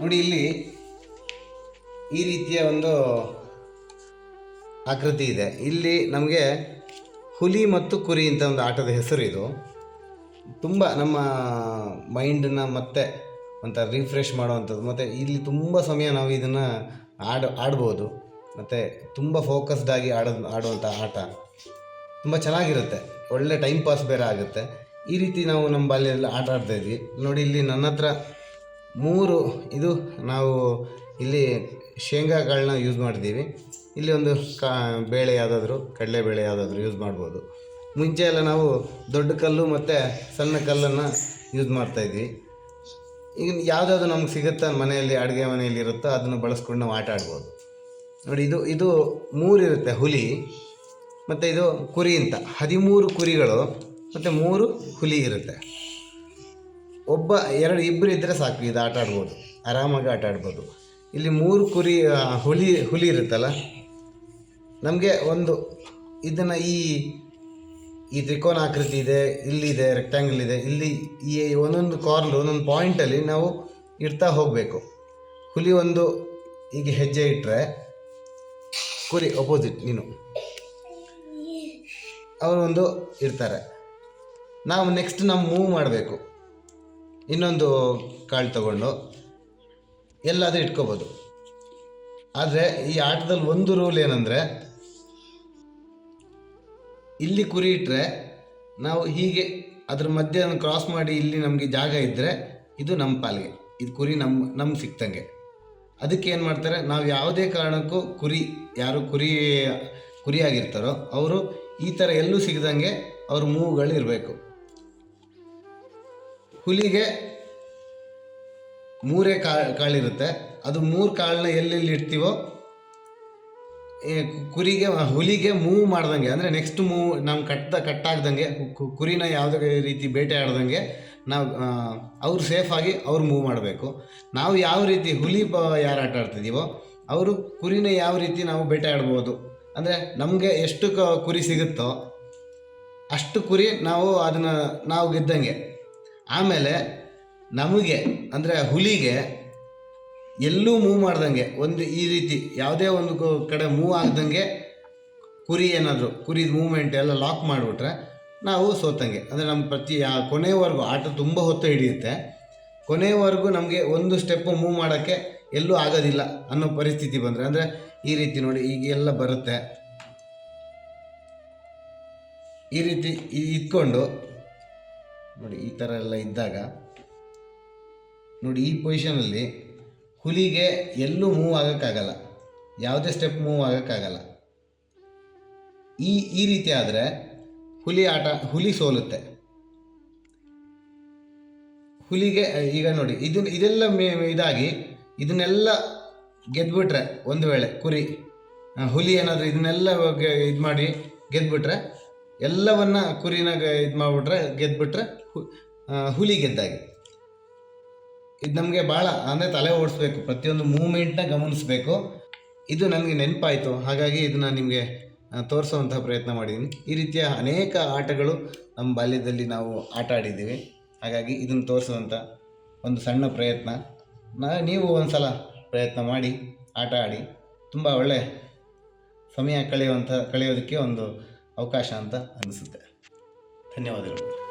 ನೋಡಿ ಇಲ್ಲಿ ಈ ರೀತಿಯ ಒಂದು ಆಕೃತಿ ಇದೆ. ಇಲ್ಲಿ ನಮಗೆ ಹುಲಿ ಮತ್ತು ಕುರಿ ಅಂತ ಒಂದು ಆಟದ ಹೆಸರು ಇದು. ತುಂಬ ನಮ್ಮ ಮೈಂಡನ್ನು ಮತ್ತೆ ಒಂಥರ ರಿಫ್ರೆಶ್ ಮಾಡುವಂಥದ್ದು. ಮತ್ತು ಇಲ್ಲಿ ತುಂಬ ಸಮಯ ನಾವು ಇದನ್ನು ಆಡ, ಆಡ್ಬೋದು. ಮತ್ತು ತುಂಬ ಫೋಕಸ್ಡ್ ಆಗಿ ಆಡೋದು, ಆಡುವಂಥ ಆಟ. ತುಂಬ ಚೆನ್ನಾಗಿರುತ್ತೆ. ಒಳ್ಳೆ ಟೈಮ್ ಪಾಸ್ ಬೇರೆ ಆಗುತ್ತೆ. ಈ ರೀತಿ ನಾವು ನಮ್ಮ ಬಾಲ್ಯದಲ್ಲಿ ಆಟ ಆಡ್ತಾಯಿದ್ವಿ ನೋಡಿ ಇಲ್ಲಿ ನನ್ನ ಹತ್ರ ಮೂರು, ಇದು ನಾವು ಇಲ್ಲಿ ಶೇಂಗಾಗಳನ್ನ ಯೂಸ್ ಮಾಡ್ತೀವಿ. ಇಲ್ಲಿ ಒಂದು ಕಾ, ಬೇಳೆ ಯಾವುದಾದ್ರೂ ಕಡಲೆಬೇಳೆ ಯಾವುದಾದ್ರೂ ಯೂಸ್ ಮಾಡ್ಬೋದು. ಮುಂಚೆ ಎಲ್ಲ ನಾವು ದೊಡ್ಡ ಕಲ್ಲು ಮತ್ತು ಸಣ್ಣ ಕಲ್ಲನ್ನು ಯೂಸ್ ಮಾಡ್ತಾಯಿದ್ವಿ ಈಗ ಯಾವುದಾದ್ರು ನಮ್ಗೆ ಸಿಗುತ್ತೆ ಮನೆಯಲ್ಲಿ, ಅಡುಗೆ ಮನೆಯಲ್ಲಿ ಇರುತ್ತೋ ಅದನ್ನು ಬಳಸ್ಕೊಂಡು ನಾವು ಆಟ ಆಡ್ಬೋದು. ನೋಡಿ, ಇದು ಇದು ಮೂರಿರುತ್ತೆ ಹುಲಿ, ಮತ್ತು ಇದು ಕುರಿ ಅಂತ. ಹದಿಮೂರು ಕುರಿಗಳು, ಮತ್ತು ಮೂರು ಹುಲಿ ಇರುತ್ತೆ. ಒಬ್ಬ ಎರಡು ಇಬ್ಬರು ಇದ್ದರೆ ಸಾಕು, ಇದು ಆಟ ಆಡ್ಬೋದು. ಆರಾಮಾಗಿ ಆಟ ಆಡ್ಬೋದು. ಇಲ್ಲಿ ಮೂರು ಕುರಿ ಹುಲಿ ಹುಲಿ ಇರುತ್ತಲ್ಲ? ನಮಗೆ ಒಂದು ಇದನ್ನು ಈ ಈ ತ್ರಿಕೋನ ಆಕೃತಿ ಇದೆ ಇಲ್ಲಿದೆ ರೆಕ್ಟ್ಯಾಂಗಲ್ ಇದೆ. ಇಲ್ಲಿ ಈ ಒಂದೊಂದು ಕಾರ್ಲ್ ಒಂದೊಂದು ಪಾಯಿಂಟಲ್ಲಿ ನಾವು ಇಡ್ತಾ ಹೋಗಬೇಕು. ಹುಲಿ ಒಂದು ಈಗ ಹೆಜ್ಜೆ ಇಟ್ಟರೆ ಕುರಿ ಅಪೋಸಿಟ್ ನೀನು. ಅವರು ಒಂದು ಇರ್ತಾರೆ ನಾವು ನೆಕ್ಸ್ಟ್ ನಾವು ಮೂವ್ ಮಾಡಬೇಕು. ಇನ್ನೊಂದು ಕಾಳು ತಗೊಂಡು ಎಲ್ಲಾದರೂ ಇಟ್ಕೋಬೋದು. ಆದರೆ ಈ ಆಟದಲ್ಲಿ ಒಂದು ರೂಲ್ ಏನಂದರೆ, ಇಲ್ಲಿ ಕುರಿ ಇಟ್ಟರೆ ನಾವು ಹೀಗೆ ಅದ್ರ ಮಧ್ಯೆ ಕ್ರಾಸ್ ಮಾಡಿ ಇಲ್ಲಿ ನಮಗೆ ಜಾಗ ಇದ್ದರೆ ಇದು ನಮ್ಮ ಪಾಲಿಗೆ, ಇದು ಕುರಿ ನಮ್ಮ ನಮ್ಗೆ ಸಿಕ್ತಂಗೆ. ಅದಕ್ಕೆ ಏನು ಮಾಡ್ತಾರೆ, ನಾವು ಯಾವುದೇ ಕಾರಣಕ್ಕೂ ಕುರಿ, ಯಾರು ಕುರಿ, ಕುರಿಯಾಗಿರ್ತಾರೋ, ಅವರು ಈ ಥರ ಎಲ್ಲೂ ಸಿಗದಂಗೆ ಅವ್ರ ಮೂವುಗಳು ಇರಬೇಕು. ಹುಲಿಗೆ ಮೂರೇ ಕಾಳು ಕಾಳಿರುತ್ತೆ. ಅದು ಮೂರು ಕಾಳನ್ನ ಎಲ್ಲೆಲ್ಲಿ ಇಡ್ತೀವೋ ಕುರಿಗೆ ಹುಲಿಗೆ ಮೂವ್ ಮಾಡ್ದಂಗೆ, ಅಂದರೆ ನೆಕ್ಸ್ಟ್ ಮೂವ್, ನಾವು ಕಟ್ಟ ಕಟ್ಟಾಗ್ದಂಗೆ ಕುರಿನ ಯಾವುದೇ ರೀತಿ ಬೇಟೆ ಆಡ್ದಂಗೆ, ನಾವು ಅವ್ರು ಸೇಫಾಗಿ ಅವ್ರು ಮೂವ್ ಮಾಡಬೇಕು. ನಾವು ಯಾವ ರೀತಿ ಹುಲಿ ಬ, ಯಾರು ಆಟ ಆಡ್ತಿದ್ದೀವೋ ಅವರು ಕುರಿನ ಯಾವ ರೀತಿ ನಾವು ಬೇಟೆ ಆಡ್ಬೋದು, ಅಂದರೆ ನಮಗೆ ಎಷ್ಟು ಕುರಿ ಸಿಗುತ್ತೋ, ಅಷ್ಟು ಕುರಿ ನಾವು ಅದನ್ನು, ನಾವು ಗೆದ್ದಂಗೆ. ಆಮೇಲೆ ನಮಗೆ, ಅಂದರೆ ಹುಲಿಗೆ ಎಲ್ಲೂ ಮೂವ್ ಮಾಡ್ದಂಗೆ, ಒಂದು ಈ ರೀತಿ ಯಾವುದೇ ಒಂದು ಕಡೆ ಮೂವ್ ಆಗ್ದಂಗೆ ಕುರಿ ಏನಾದರೂ ಕುರಿ ಮೂವ್ಮೆಂಟ್ ಎಲ್ಲ ಲಾಕ್ ಮಾಡಿಬಿಟ್ರೆ ನಾವು ಸೋತಂಗೆ. ಅಂದರೆ ನಮ್ಮ ಪ್ರತಿ ಕೊನೆಯವರೆಗೂ ಆಟ ತುಂಬ ಹೊತ್ತು ಹಿಡಿಯುತ್ತೆ. ಕೊನೆಯವರೆಗೂ ನಮಗೆ ಒಂದು ಸ್ಟೆಪ್ಪು ಮೂವ್ ಮಾಡೋಕ್ಕೆ ಎಲ್ಲೂ ಆಗೋದಿಲ್ಲ ಅನ್ನೋ ಪರಿಸ್ಥಿತಿ ಬಂದರೆ. ಅಂದರೆ ಈ ರೀತಿ ನೋಡಿ, ಈಗ ಎಲ್ಲ ಬರುತ್ತೆ. ಈ ರೀತಿ ಇದ್ಕೊಂಡು ನೋಡಿ, ಈ ಥರ ಎಲ್ಲ ಇದ್ದಾಗ, ನೋಡಿ, ಈ ಪೊಸಿಷನಲ್ಲಿ ಹುಲಿಗೆ ಎಲ್ಲೂ ಮೂವ್ ಆಗೋಕ್ಕಾಗಲ್ಲ. ಯಾವುದೇ ಸ್ಟೆಪ್ ಮೂವ್ ಆಗೋಕ್ಕಾಗಲ್ಲ. ಈ ಈ ರೀತಿ ಆದರೆ ಹುಲಿ ಆಟ, ಹುಲಿ ಸೋಲುತ್ತೆ. ಹುಲಿಗೆ, ಈಗ ನೋಡಿ ಇದು ಇದೆಲ್ಲ ಇದಾಗಿ ಇದನ್ನೆಲ್ಲ ಗೆದ್ಬಿಟ್ರೆ ಒಂದು ವೇಳೆ ಕುರಿ ಹುಲಿ ಏನಾದರೂ ಇದನ್ನೆಲ್ಲ ಇದು ಮಾಡಿ ಗೆದ್ಬಿಟ್ರೆ ಎಲ್ಲವನ್ನ ಕುರಿನ ಇದು ಮಾಡಿಬಿಟ್ರೆ, ಗೆದ್ಬಿಟ್ರೆ ಹುಲಿ ಗೆದ್ದಾಗಿ. ಇದು ನಮಗೆ ಭಾಳ ಅಂದರೆ ತಲೆ ಓಡಿಸ್ಬೇಕು, ಪ್ರತಿಯೊಂದು ಮೂಮೆಂಟ್ನ ಗಮನಿಸಬೇಕು. ಇದು ನನಗೆ ನೆನಪಾಯಿತು, ಹಾಗಾಗಿ ಇದನ್ನು ನಿಮಗೆ ತೋರಿಸೋವಂಥ ಪ್ರಯತ್ನ ಮಾಡಿದ್ದೀನಿ ಈ ರೀತಿಯ ಅನೇಕ ಆಟಗಳು ನಮ್ಮ ಬಾಲ್ಯದಲ್ಲಿ ನಾವು ಆಟ ಆಡಿದ್ದೀವಿ. ಹಾಗಾಗಿ ಇದನ್ನು ತೋರಿಸುವಂಥ ಒಂದು ಸಣ್ಣ ಪ್ರಯತ್ನ. ನಾ, ನೀವು ಒಂದು ಸಲ ಪ್ರಯತ್ನ ಮಾಡಿ, ಆಟ ಆಡಿ, ತುಂಬ ಒಳ್ಳೆ ಸಮಯ ಕಳೆಯುವಂಥ, ಕಳೆಯೋದಕ್ಕೆ ಒಂದು ಅವಕಾಶ ಅಂತ ಅನಿಸುತ್ತೆ. ಧನ್ಯವಾದಗಳು.